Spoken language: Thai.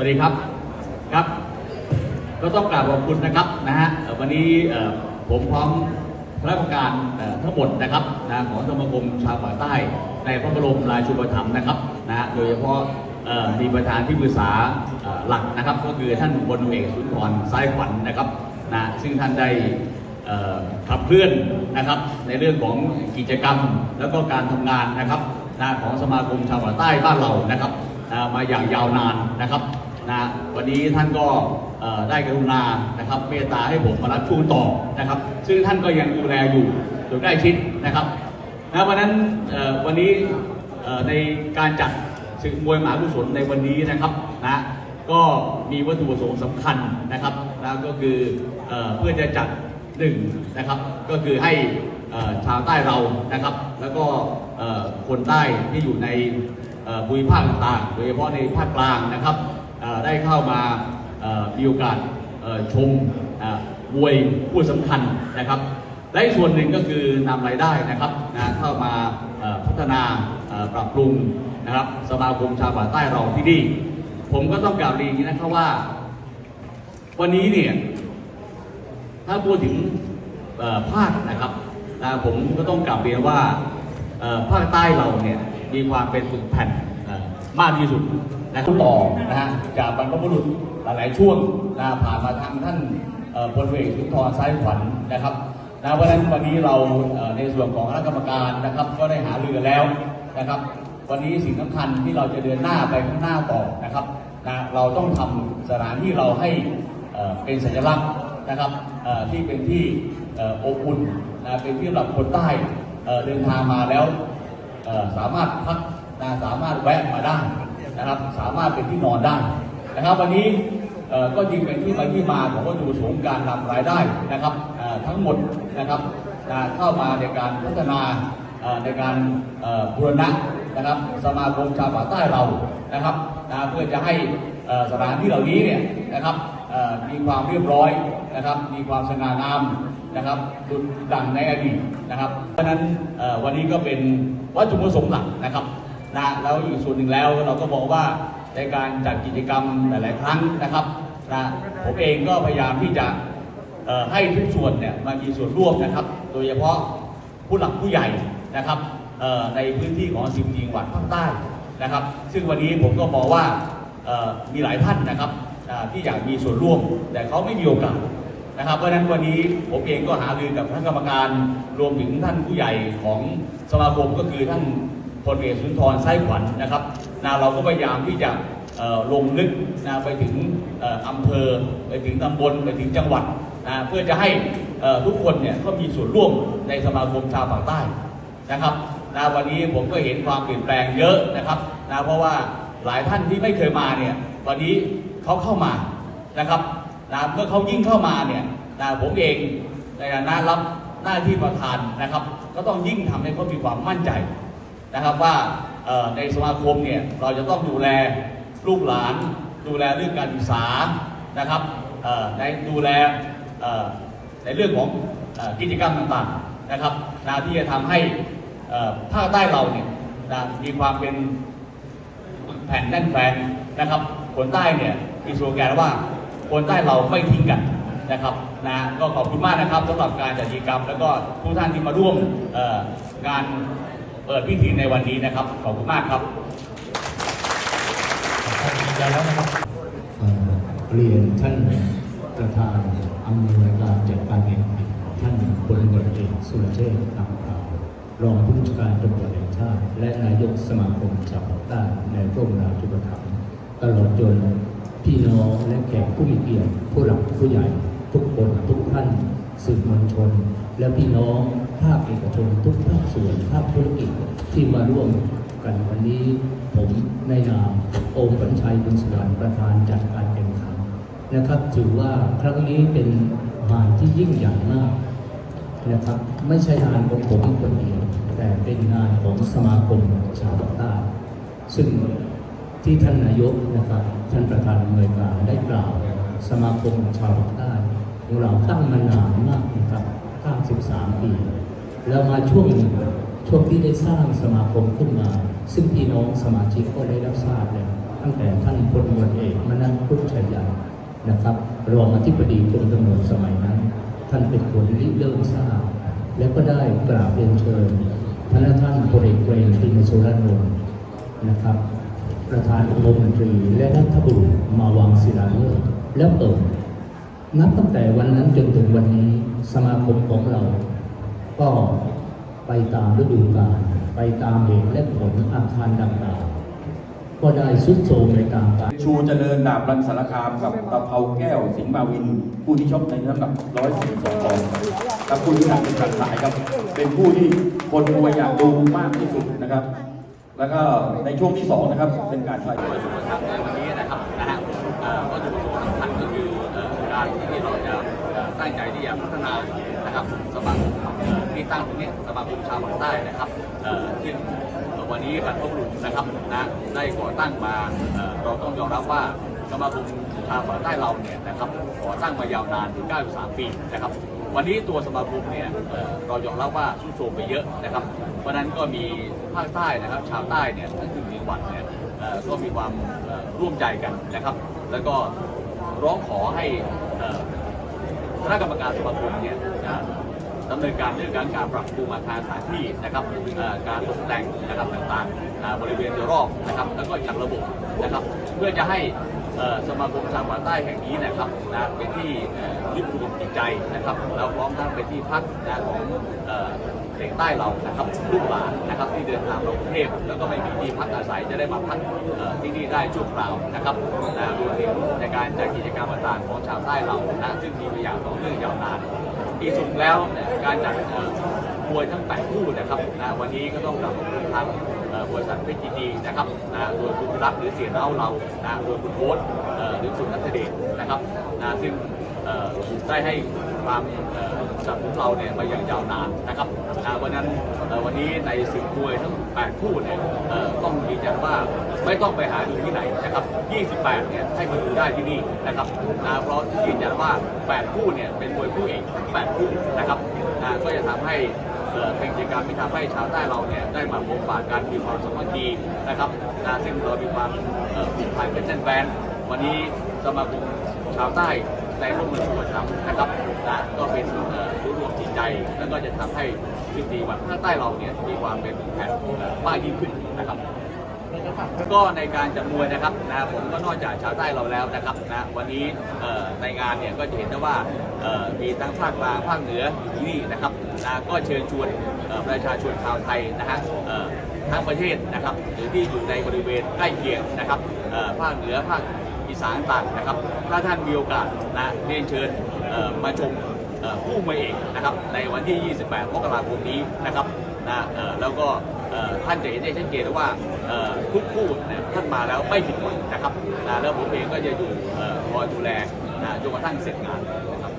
วัสดีครับครับ ก็ต้องกราบขอบคุณนะครับนะฮะวันนี้ผมพร้อมคณะกรรมการทั้งหมดนะครับนะของสมาคมชาวป่าใต้ ในพระบรมราชูปถัมภ์นะครับนะฮะโดยเฉพาะมีประธานที่ปรึกษาหลักนะครับ ก็คือท่านพลเอกสุนทรสายขวัญนะครับนะซึ่งท่านได้ขับเคลื่อนนะครับ ในเรื่องของกิจกรรมแล้วก็การทำงานนะครับนะของสมาคมชาวป่าใต้บ้านเรานะครับนะมาอย่างยาวนานนะครับ นะวันนี้ท่านก็ได้กรุณานะครับเมตตาให้ผมมารับช่วงต่อนะครับ ซึ่งท่านก็ยังดูแลอยู่โดยใกล้ชิดนะครับนะวันนั้นวันนี้ในการจัดศึกมวยหมากุศลในวันนี้นะครับนะก็มีวัตถุประสงค์สำคัญนะครับนะก็คือเอเพื่อจะจัดหนึ่งนะครับ ก็คือให้ชาวใต้เรานะครับ แล้วก็คนใต้ที่อยู่ในภูมิภาคต่างๆโดยเฉพาะในภาคกลางนะครับ ได้เข้ามามีโอกาสชมมวยผู้สำคัญนะครับและส่วนหนึ่งก็คือนำรายได้นะครับนะเข้ามาพัฒนาปรับปรุงนะครับสมาคมชาวป่าใต้เราที่นี่ผมก็ต้องกล่าวเรียนี้นะครับว่า วันนี้เนี่ยถ้าพูดถึงภาคนะครับนะผมก็ต้องกลับเรียนว่าภาคใต้เราเนี่ยมีความเป็นปึกแผ่นมากที่สุด นะต่อนะฮะจากบรรพบุรุษหลาย ๆ ช่วงนะผ่านมาทางท่านพลเอกสุนทรซ้ายขวัญนะครับนะเพราะฉะนั้นวันนี้เราในส่วนของคณะกรรมการนะครับ ก็ได้หารือแล้วนะครับ วันนี้สิ่งสำคัญที่เราจะเดินหน้าไปข้างหน้าต่อนะครับนะเราต้องทำสถานที่เราให้เป็นสัญลักษณ์นะครับที่เป็นที่อบอุ่นนะเป็นที่สำหรับคนใต้เดินทางมาแล้วสามารถพักนะสามารถแวะมาได้ นะครับ สามารถเป็นที่นอนได้นะครับ วันนี้ก็จึงเป็นที่มาที่มาของวัตถุประสงค์การนำรายได้นะครับทั้งหมดนะครับเข้ามาในการพัฒนาในการบูรณะนะครับ สมาคมชาวป่าใต้เรานะครับเพื่อจะให้สถานที่เหล่านี้เนี่ยนะครับมีความเรียบร้อยนะครับ มีความสง่างามนะครับดุจดังในอดีตนะครับ เพราะฉะนั้นวันนี้ก็เป็นวัตถุประสงค์หลักนะครับ นะแล้วอีกส่วนหนึ่งแล้วเราก็บอกว่าในการจัดกิจกรรมหลาย ๆ ครั้งนะครับนะผมเองก็พยายามที่จะให้ทุกส่วนเนี่ยมามีส่วนร่วมนะครับ โดยเฉพาะผู้หลักผู้ใหญ่นะครับในพื้นที่ของสิบจังหวัดภาคใต้นะครับ ซึ่งวันนี้ผมก็บอกว่ามีหลายท่านนะครับที่อยากมีส่วนร่วม แต่เขาไม่มีโอกาสนะครับ เพราะฉะนั้นวันนี้ผมเองก็หารือกับท่านกรรมการรวมถึงท่านผู้ใหญ่ของสมาคมก็คือท่าน พลเอกสุนทรไส้ขวัญนะครับนะเราก็พยายามที่จะลงลึกนะไปถึงอำเภอไปถึงตำบลไปถึงจังหวัดนะเพื่อจะให้ทุกคนเนี่ยก็มีส่วนร่วมในสมาคมชาวภาคใต้นะครับนะวันนี้ผมก็เห็นความเปลี่ยนแปลงเยอะนะครับนะเพราะว่าหลายท่านที่ไม่เคยมาเนี่ยวันนี้เขาเข้ามานะครับนะเมื่อเขายิ่งเข้ามาเนี่ยนะผมเองในฐานะรับหน้าที่ประธานนะครับ ก็ต้องยิ่งทำให้เขามีความมั่นใจ นะครับว่าในสมาคมเนี่ยเราจะต้องดูแลลูกหลาน ดูแลเรื่องการศึกษานะครับในดูแลในเรื่องของอกิจกรรมต่างๆนะครับนะที่จะทำให้ภาคใต้เราเนี่ยนะมีความเป็นแผ่นแน่นแฟนนะครับคนใต้เนี่ยมีสโลแกนว่าคนใต้เราไม่ทิ้งกันนะครับนะก็ขอบคุณมากนะครับสำหรับการจัดกิจกรรม แล้วก็ทุกท่านที่มาร่วมงาน เปิดพิธีในวันนี้นะครับ ขอบคุณมากครับเอ่อเรียนท่านประธานอำนวยการจัดการแข่งขันท่านพลตำรวจเอกสุรเชษฐ์ตังขาวรองผู้บัญชาการตำรวจแห่งชาติ และนายกสมาคมชาวภาคใต้ในระบรมราชูปถัมภ์ตลอดจนพี่น้องและแขกผู้มีเกียรติผู้หลักผู้ใหญ่ ทุกคนทุกท่านสื่อมวลชน และพี่น้อง ภาคเอกชนทุกภาคส่วนภาคธุรกิจที่มาร่วมกันวันนี้ ผมในนามโอมปัญชัยบุญสุวรรณประธานจัดการแข่งขันนะครับถือว่าครั้งนี้เป็นงานที่ยิ่งใหญ่มากนะครับไม่ใช่งานของผมคนเดียว แต่เป็นงานของสมาคมชาวภาคใต้ซึ่งที่ท่านนายกนะครับท่านประธานอำนวยการได้กล่าว สมาคมชาวภาคใต้ของเราตั้งมานานมากนะครับ93ปี แล้วมาช่วงหนึ่งช่วงที่ได้สร้างสมาคมขึ้นมา ซึ่งพี่น้องสมาชิกก็ได้รับทราบแล้วตั้งแต่ท่านพลตำรวจเอกมนัสพุทธชัยยันนะครับรองอธิบดีกรมตำรวจสมัยนั้น ท่านเป็นคนริเริ่มทราบ แล้วก็ได้กราบเรียนเชิญพระท่านพลเอกเวรตินสุรนนท์นะครับ ประธานองคมนตรีและรัฐบุรุษมาวางศิลาฤกษ์แล้วเปิดนับตั้งแต่วันนั้นจนถึงวันนี้สมาคมของเรา ก็ไปตามฤดูกาลไปตามเหตุและผลอาคารดังกล่าวก็ได้สุดโทรมในตามกาลชูเจริญดาบรันสารคามกับตะเภาแก้วสิงห์มาวิน ผู้ที่ชกในน้ำหนัก142ปอนด์และผู้ที่หนักเป็นขัดสายครับ เป็นผู้ที่คนมวยอยากดูมากที่สุดนะครับ แล้วก็ในช่วงที่สองนะครับเป็นการถ่ายประชุมนะครับในวันนี้นะครับนะฮะเอ่อวัตถุประสงค์สำคัญก็คือเอ่อการที่เราจะตั้งใจที่จะพัฒนานะครับสมาคมเอ่อ ที่ตั้งตรงนี้สมาคมชาวภาคใต้นะครับเอ่อที่วันนี้บรรพบุรุษนะครับนะได้ก่อตั้งมาเราต้องยอมรับว่าสมาคมชาวภาคใต้เราเนี่ยนะครับก่อตั้งมายาวนานถึง 93 ปีนะครับวันนี้ตัวสมาคมเนี่ยเรายอมรับว่าสุดโทรมไปเยอะนะครับ เพราะนั้นก็มีภาคใต้นะครับ ชาวใต้เนี่ยทั้งถึงจังหวัดเนี่ยก็มีความร่วมใจกันนะครับ แล้วก็ร้องขอให้คณะกรรมการสมาคมเนี่ยนะ ดำเนินการเรื่องการการปรับปรุงอาคารสถานที่นะครับการตกแต่งนะครับต่างๆบริเวณโดยรอบนะครับ แล้วก็จัดระบบนะครับ เพื่อจะให้สมาคมชาวภาใต้แห่งนี้นะครับนะเป็นที่ยึดรวมจิตใจนะครับแล้วพร้อมทั้งเป็นที่พักนะของเด็กใต้เรานะครับลูกหลานนะครับที่เดินทางมากรุงเทพแล้วก็ไม่มีที่พักอาศัยจะได้มาพักที่นี่ได้ชั่วคราวนะครับนะรวมถึงในการจัดกิจกรรมต่างๆของชาวใต้เรานะซึ่งมีมาอย่างต่อเนื่องยาวนาน ปีสุดแล้วการจัดเอ่อมวยทั้งแปดคู่นะครับนะวันนี้ก็ต้องกลับขอบคุณทางเอ่อบริษัทเพชรดีนะครับนะโดยคุณรักหรือเสียเล่าเรานะโดยคุณโค้ชหรือคุณนัทเดชนะครับนะซึ่งได้ให้ความสนับสนุนเราเนี่ยมาอย่างยาวนานนะครับนะวันนั้นวันนี้ในสื่อมวยทั้ง 8 คู่เนี่ยต้องยืนยันว่าไม่ต้องไปหาดูที่ไหนนะครับ 28 เนี่ยให้มาดูได้ที่นี่นะครับนะเพราะยืนยันว่า 8 คู่เนี่ยเป็นมวยคู่เอกทั้ง8คู่นะครับนะก็จะทำให้เป็นกิจกรรมที่ทำให้ชาวใต้เราเนี่ยได้มาพบปะกันมีความสามัคคีนะครับนะซึ่งเรามีความผูกพันเป็นแฟนวันนี้สมาคมชาวใต้ในร่วมมือสุวรรณนะครับนะก็เป็นเอ่อศูนย์รวมจิตใจ แล้วก็จะทำให้สิบสี่วันภาคใต้เราเนี่ยมีความเป็นแผ่นมากยิ่งขึ้นนะครับก็ในการจัดมวยนะครับนะผมก็นอกจากชาวใต้เราแล้วนะครับนะวันนี้ในงานเนี่ยก็จะเห็นได้ว่ามีทั้งภาคกลางภาคเหนืออยู่นี่นะครับนะก็เชิญชวนประชาชนชาวไทยนะฮะทั้งประเทศนะครับหรือที่อยู่ในบริเวณใกล้เคียงนะครับภาคเหนือภาคอีสานต่างนะครับ ถ้าท่านมีโอกาสนะเรียนเชิญมาชม เอ่อผู้มวยเอกนะครับในวันที่ 28 มกราคมนี้นะครับนะแล้วก็ท่านจะเห็นได้ชัดเจนว่าทุกคู่ท่านมาแล้วไม่ผิดหวังนะครับนะแล้วผมเองก็จะอยู่คอยดูแลนะจนกระทั่งเสร็จงานนะครับ